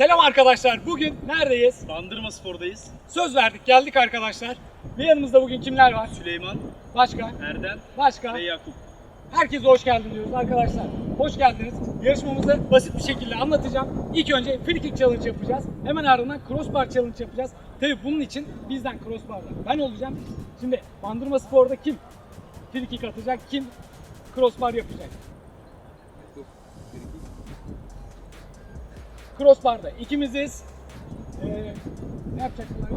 Selam arkadaşlar. Bugün neredeyiz? Bandırma Spor'dayız. Söz verdik, geldik arkadaşlar. Ve yanımızda bugün kimler var? Süleyman, Başka? Erdem Başka? ve Yakup. Herkese hoş geldin diyoruz arkadaşlar. Hoş geldiniz. Yarışmamızı basit bir şekilde anlatacağım. İlk önce free kick challenge yapacağız. Hemen ardından crossbar challenge yapacağız. Tabii bunun için bizden crossbar'da ben olacağım. Şimdi Bandırma Spor'da kim free kick atacak, kim crossbar yapacak? Crossbar'da ikimiziz. Ee, ne yapacaklar?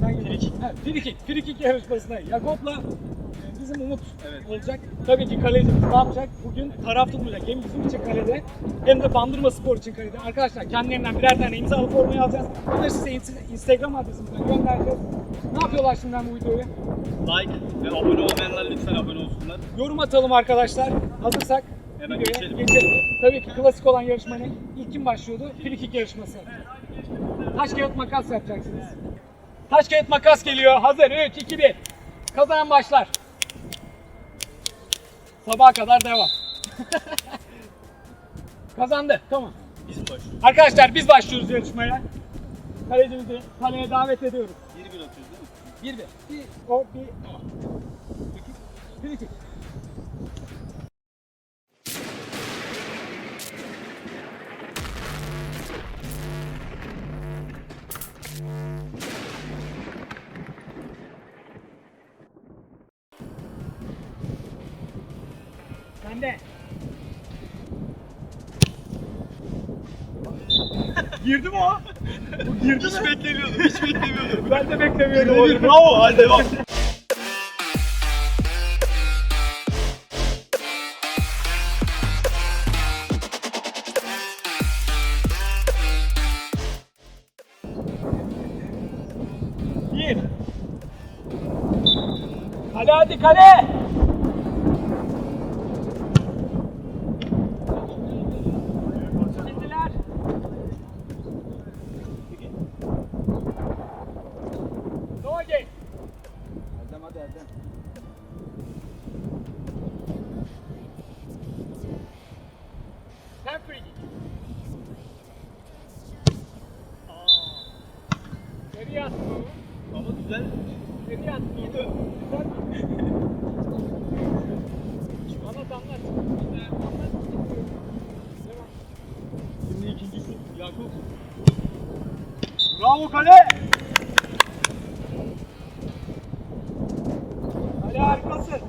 Sen Free kick. Ha, free kick. Free kick yarışmasına Yakop'la e, bizim Umut Evet. olacak. Tabii ki kalecimiz ne yapacak? Bugün taraf tutmayacak. Hem bizim için kalede hem de Bandırma Spor için kalede. Arkadaşlar kendilerinden birer tane imzalı formayı alacağız. Onları size ins- Instagram adresimizden göndereceğiz. Ne yapıyorlar şimdiden bu videoyu? Like ve abone olmayanlar lütfen abone olsunlar. Yorum atalım arkadaşlar. Hazırsak Hemen videoya geçelim. Tabii ki klasik olan yarışmanın ilk kim başlıyordu? Free kick yarışması. Taş kağıt makas yapacaksınız. Taş kağıt makas geliyor. Hazır. 3, 2, 1. Kazanan başlar. Sabaha kadar devam. Kazandı. Tamam. Biz başlıyoruz? Arkadaşlar biz başlıyoruz yarışmaya. Kalecimizi kaleye davet ediyoruz. 1-1 atıyoruz değil mi? Bir bir. Bir o bir o. Free Sende. Girdi mi o? Bu girdi Hiç mi? beklemiyordum, hiç beklemiyordum. Ben de beklemiyordum. Bravo, hadi devam.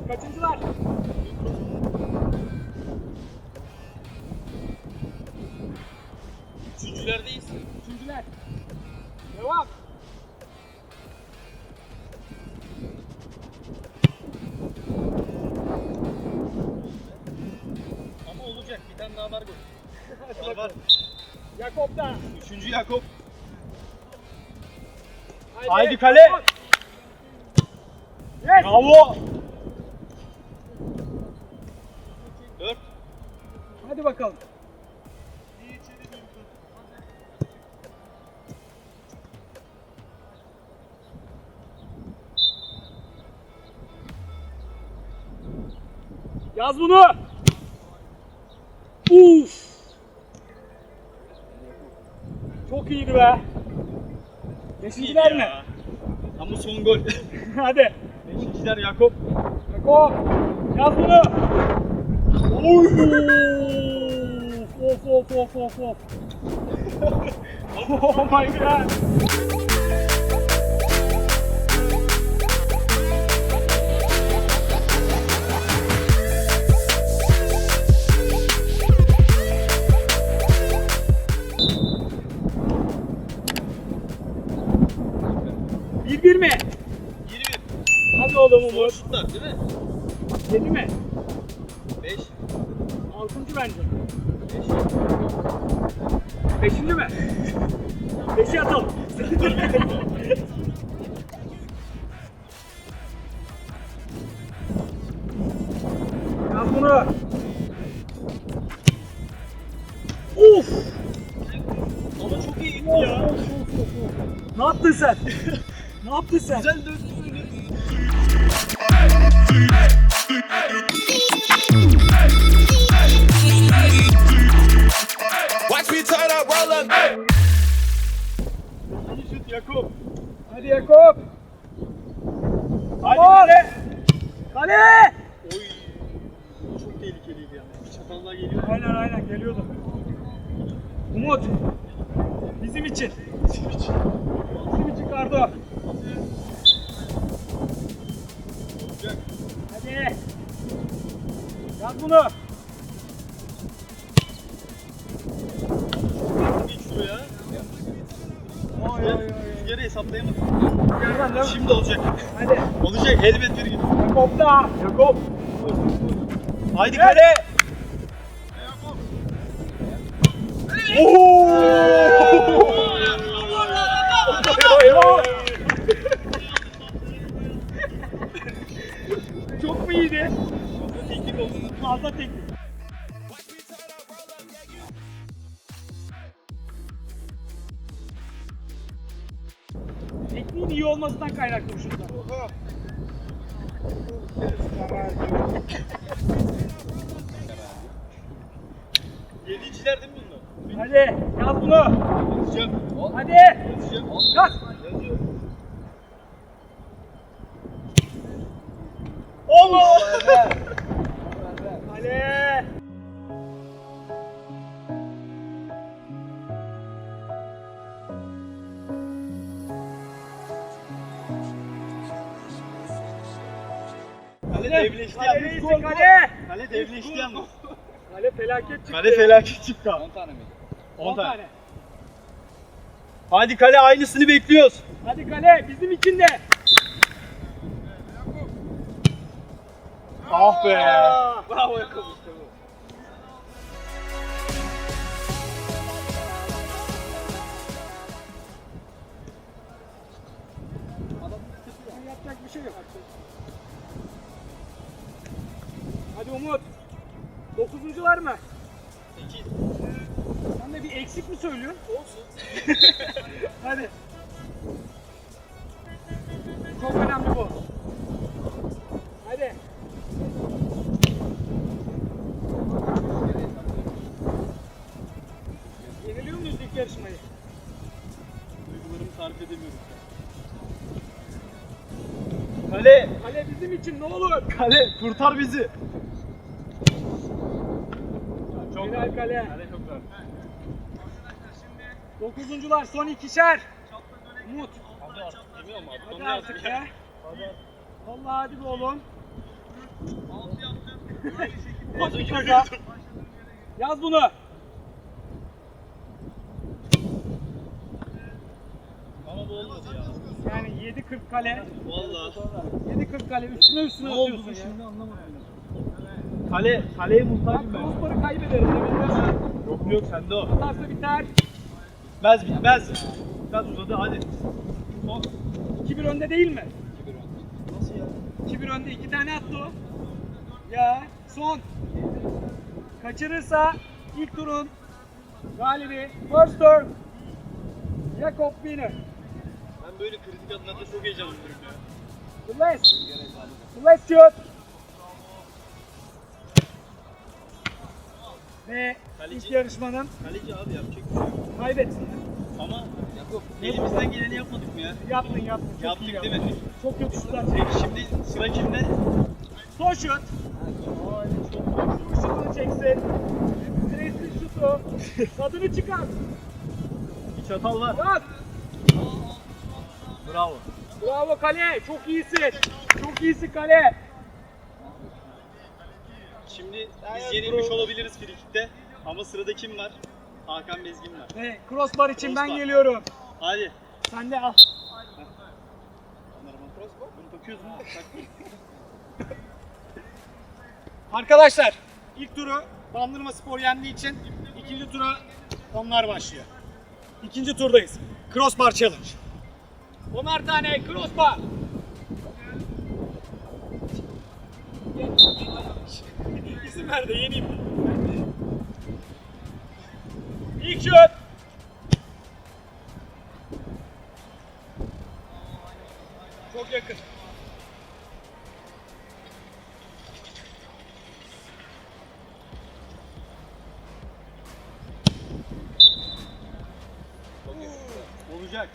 Harikasın. Kaçıncılar? Üçüncülerdeyiz. Üçüncüler. Devam. Ama olacak, bir tane daha var gol. Var var. bakalım. Yakop'ta. Üçüncü Yakup. Haydi, kale. Yes. Yaz bunu. Uf. Çok iyiydi be. Beşinciler mi? Ama son gol. Hadi. Beşinciler Yakup. Kako. Yaz bunu. Oy. Of of of of of. oh my god. Bir bir mi? 21. Hadi oğlum Umut. şutlar değil mi? Yedi mi? 5. Altıncı bence. 5. Beşinci mi? Beşi atalım. Yaz bunu. Uf! Ama çok iyi gitti Of, ya. of, of, of, of. Ne yaptın sen? ne yaptın sen? Güzel döndü böyle. Watch me turn up, roll up. Yakup. Hadi Yakup. Hadi. Kale. Oy. Çok tehlikeliydi yani. Çatallar geliyor. Aynen aynen geliyordu. Umut. Bizim için. Bizim için. Bizim için Kardo. Hadi. Yaz bunu. Geç şuraya. Oy oy oy. Rüzgarı hesaplayamadım. Şimdi olacak. Hadi. Olacak elbet bir gün. Yakup da. Yakup. Haydi kale. Çok mu Kale devleşti Kale yalnız. reisi kale. Kale devleşti yalnız. Kale felaket çıktı. Kale felaket çıktı. 10 tane mi? 10 10 tane. tane. Hadi kale aynısını bekliyoruz. Hadi kale bizim için de. Ah be. Bravo Yakup Hadi Umut. Dokuzuncular mı? 8. Sen de bir eksik mi söylüyorsun? Olsun. Hadi. Çok önemli bu. Hadi. Yeniliyor muyuz ilk yarışmayı? Duygularımı tarif edemiyorum. Kale. Kale bizim için ne olur. Kale kurtar bizi. Rahat. kale. Kale çok rahat. Dokuzuncular son ikişer. Umut. Hadi artık? Hadi artık ya. Vallahi hadi be oğlum. Az önce Kaza. gördüm. Yaz bunu. Ama bu olmadı ya. Yani 7-40 kale. Valla. 7-40 kale üstüne üstüne atıyorsun ya. Kale, kaleye muhtacım ben. crossbar'ı kaybederim Yok yok sende o. Atarsa biter. Bitmez bitmez. Bitmez uzadı hadi. Son. 2-1 önde değil mi? Nasıl ya? 2-1 önde 2 tane attı o. Ya son. Kaçırırsa ilk turun galibi first turn Jakob Wiener. Ben böyle kritik anlarda çok heyecanlıyım ya. The last. The Ve Kaleci. ilk yarışmanın Kaleci abi yapacak bir şey yok. Ama elimizden geleni yapmadık mı ya? Yaptın yaptın. Çok Yaptık iyi değil yaptın. mi? Çok kötü şutlar çekti. Peki şimdi sıra kimde? Son şut. Şutunu çeksin. Stresli şutu. Tadını çıkar. Bir çatal var. Bak. Bravo. Bravo kale. Çok iyisin. Çok iyisin kale. Şimdi biz yenilmiş olabiliriz frikikte. Ama sırada kim var? Hakan Bezgin var. Ve crossbar için ben Crossbar. geliyorum. Hadi. Sen de al. Normal crossbar. Bunu takıyoruz mu? Tak. Arkadaşlar ilk turu Bandırma Spor yendiği için ikinci tura onlar başlıyor. İkinci turdayız. Crossbar Challenge. 10'ar tane crossbar izin ver de yeneyim. İlk şut. Çok yakın. Çok yakın. Olacak.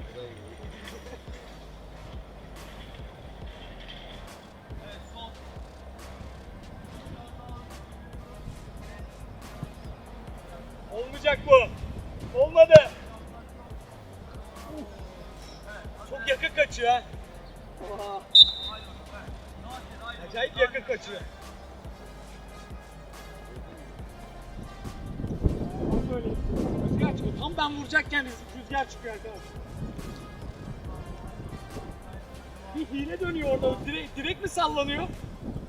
sallanıyor.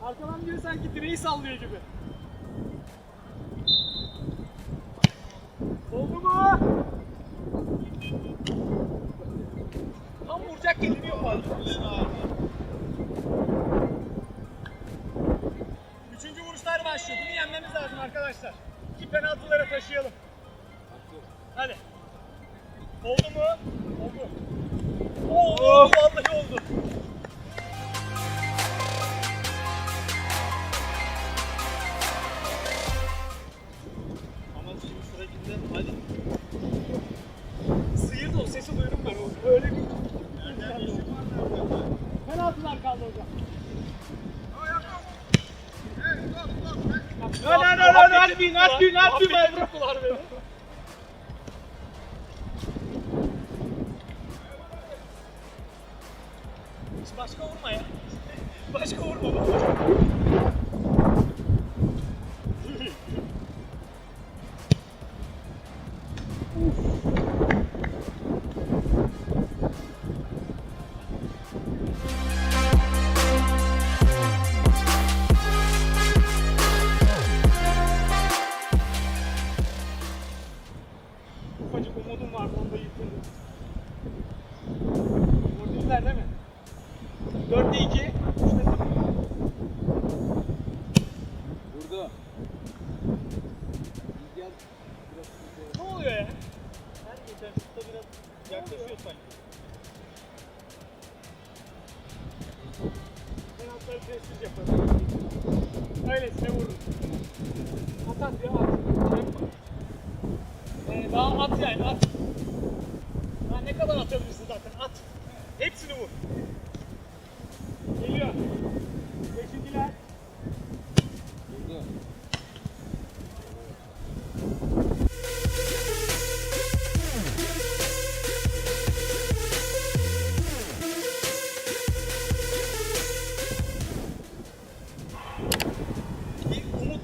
Arkadan biri sanki direği sallıyor gibi. Oldu mu? Tam vuracak gelini yok. Üçüncü vuruşlar başlıyor. Bunu yenmemiz lazım arkadaşlar. İki penaltılara taşıyalım. No, no, no, no, not me, not me, not me, my bro. Başka vurma ya. Başka vurma. Başka vurma.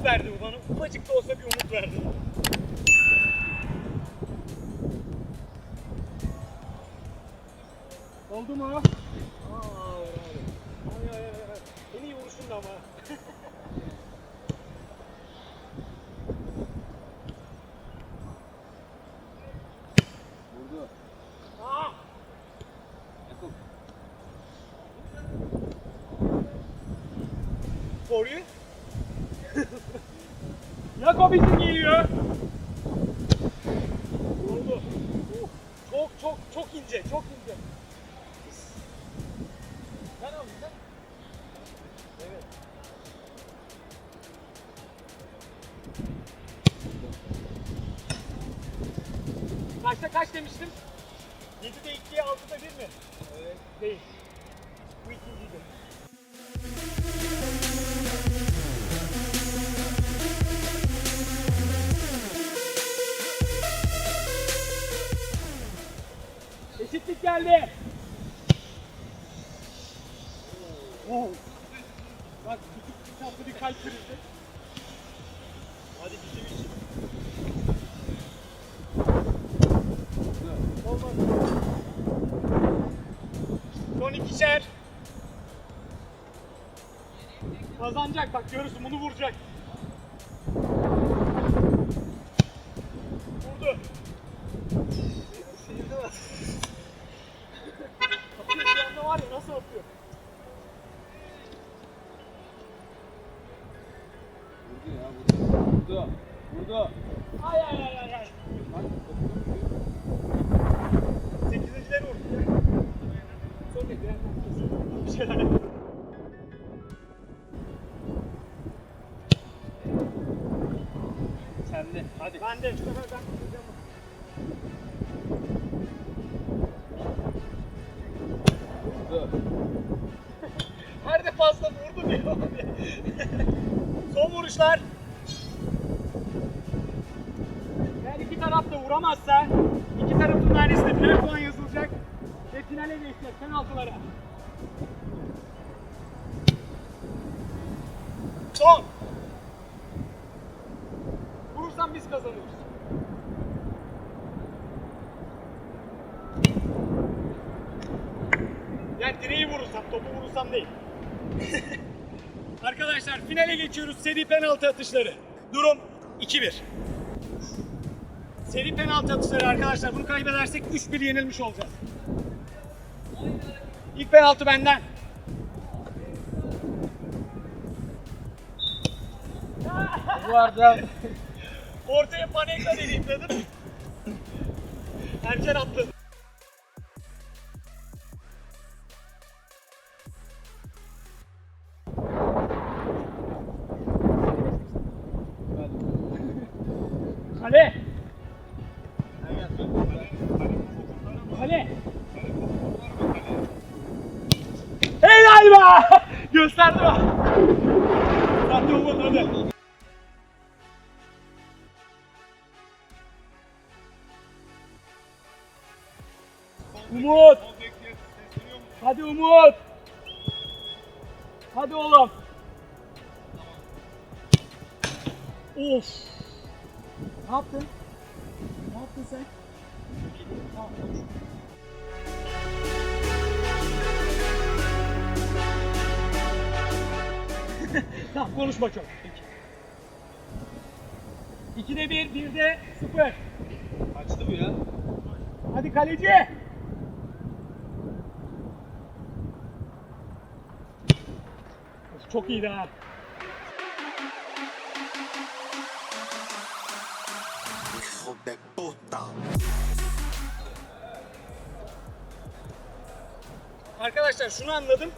verdi bu bana. Ufacık da olsa bir umut verdi. Oldu mu? kaç demiştim? 7'de 2, 6'da 1 mi? Evet. Değil. Bu ikinciydi. Eşitlik geldi. 12'şer. Kazanacak bak görürsün bunu vuracak. Son vuruşlar. Eğer iki taraf da vuramazsa iki tarafın tanesinde birer puan yazılacak ve finale geçeceğiz penaltılara. Son. Vurursan biz kazanıyoruz. Yani direği vurursam, topu vurursam değil. Arkadaşlar geçiyoruz. Seri penaltı atışları. Durum 2-1. Seri penaltı atışları arkadaşlar. Bunu kaybedersek 3-1 yenilmiş olacağız. İlk penaltı benden. Bu arada Ortaya panenka dediğim dedim. Erken attın. Gösterdi be. Hadi Umut hadi. Umut. Hadi Umut. Hadi oğlum. Of. Ne yaptın? Ne yaptın sen? Tamam, konuş. tamam konuşma çok. Peki. İkide bir, birde sıfır. kaçtı bu ya. Hadi kaleci. Çok iyiydi ha. Hijo de puta. Arkadaşlar şunu anladım.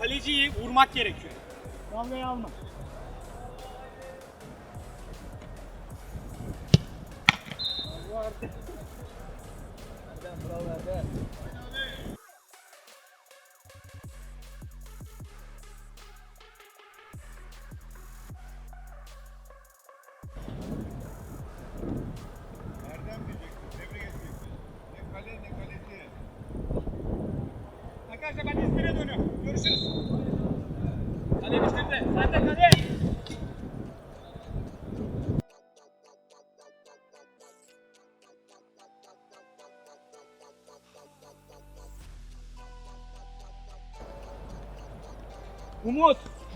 Kaleciyi vurmak gerekiyor. Vallahi alma. Erdem bravo Erdem. Erdem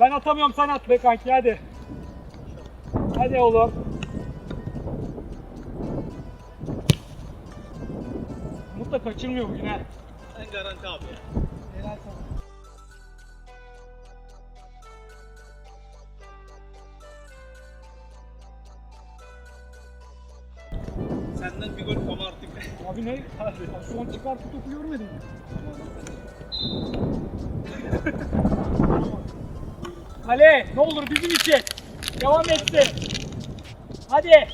ben atamıyorum sen at be kanki hadi. Hadi oğlum. Umut da kaçırmıyor bugün ha. En garanti abi ya. Helal sana. Senden bir gol ama artık. Abi ne? Son çıkarttı topu görmedim. Kale ne olur bizim için. Devam etsin. Hadi.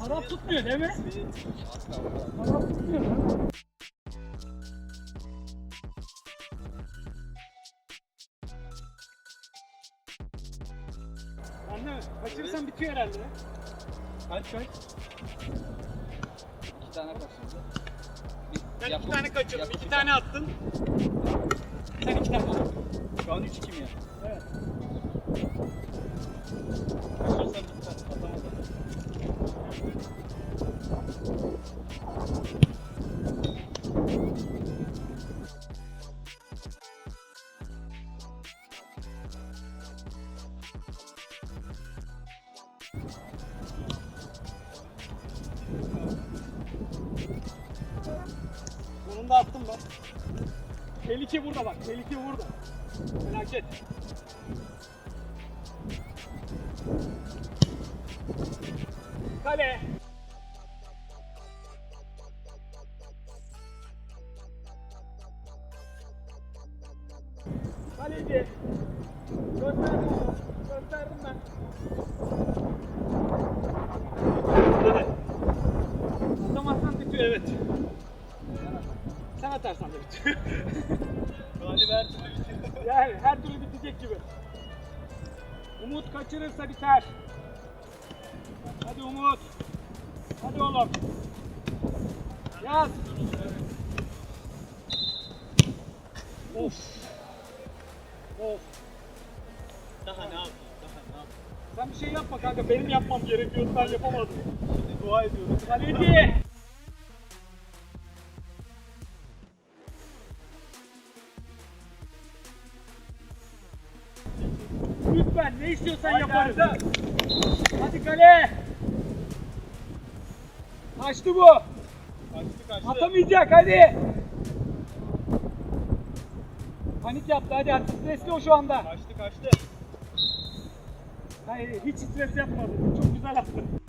Taraf tutmuyor değil mi? Taraf tutmuyor burada bak, tehlike burada. Felaket. Kale. Kaleci. Gönderdim onu. Gönderdim ben. Hadi. bitiyor. Sen atarsan da bitiyor. Galip her türlü yani her türlü bitecek gibi. Umut kaçırırsa biter. Hadi Umut. Hadi oğlum. Yaz. Of. Of. Daha ne yapayım? Daha ne yapayım? Sen bir şey yapma kanka. Benim yapmam gerekiyordu. Ben yapamadım. Şimdi dua ediyorum. Kaleci. Lütfen ne istiyorsan yaparız. Hadi kale. Kaçtı bu. Kaçtı kaçtı. Atamayacak hadi. Panik yaptı hadi hadi stresli o şu anda. Kaçtı kaçtı. Hayır hiç stres yapmadı. Çok güzel attı.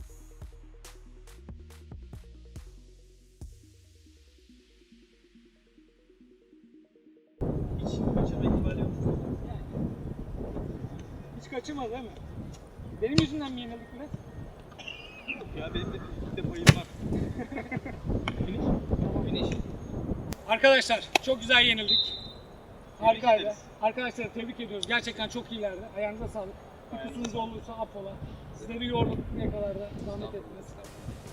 Hiç kaçırmadı değil mi? Benim yüzümden mi yenildik biraz? Ya benim de bir de payım var. Finish. Arkadaşlar çok güzel yenildik. Harikaydı. ederiz. Arkadaşlar tebrik ediyoruz. Gerçekten çok iyilerdi. Ayağınıza sağlık. Bir kusurunuz olduysa affola. Sizleri yorduk ne kadar da zahmet ettiniz.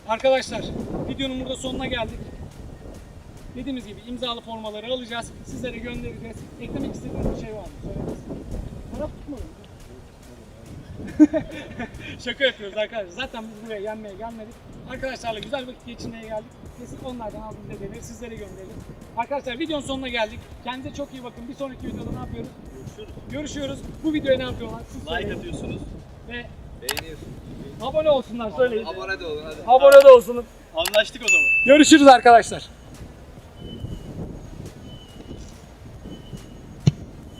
Arkadaşlar videonun burada sonuna geldik. Dediğimiz gibi imzalı formaları alacağız. Sizlere göndereceğiz. Eklemek istediğiniz bir şey var mı? Söylemek Taraf tutmayın. Şaka yapıyoruz arkadaşlar. Zaten biz buraya yenmeye gelmedik. Arkadaşlarla güzel vakit geçirmeye geldik. Kesin onlardan aldığımız hediyeleri sizlere gönderelim. Arkadaşlar videonun sonuna geldik. Kendinize çok iyi bakın. Bir sonraki videoda ne yapıyoruz? Görüşürüz. Görüşüyoruz. Bu videoya ne yapıyorlar? Siz Like söyleyin. atıyorsunuz. Ve Beğeniyorsun. abone olsunlar söyleyin. Abone de olun hadi. Abone de olsun. Anlaştık o zaman. Görüşürüz arkadaşlar.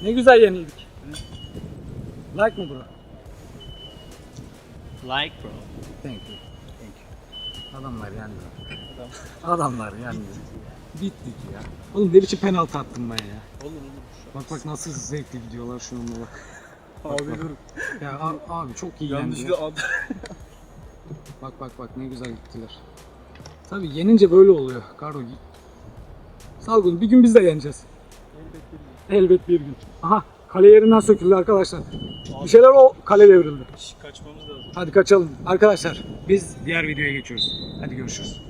Ne güzel yenildik. Like mı bro? Like bro. Thank you. Thank you. Adamlar yendi. Adamlar yendi. Bittik ya. Oğlum ne biçim penaltı attım ben ya. Olur olur. Bak bak nasıl zevkli gidiyorlar şu anda bak. Abi dur. Ya a- abi çok iyi yendi. ya. Yanlışlıkla ad. Bak bak bak ne güzel gittiler. Tabii yenince böyle oluyor. Karo Salgın bir gün biz de yeneceğiz. Elbet bir gün. Aha kale yerinden söküldü arkadaşlar. Bir şeyler o kale devrildi. Kaçmamız lazım. Hadi kaçalım. Arkadaşlar biz diğer videoya geçiyoruz. Hadi görüşürüz.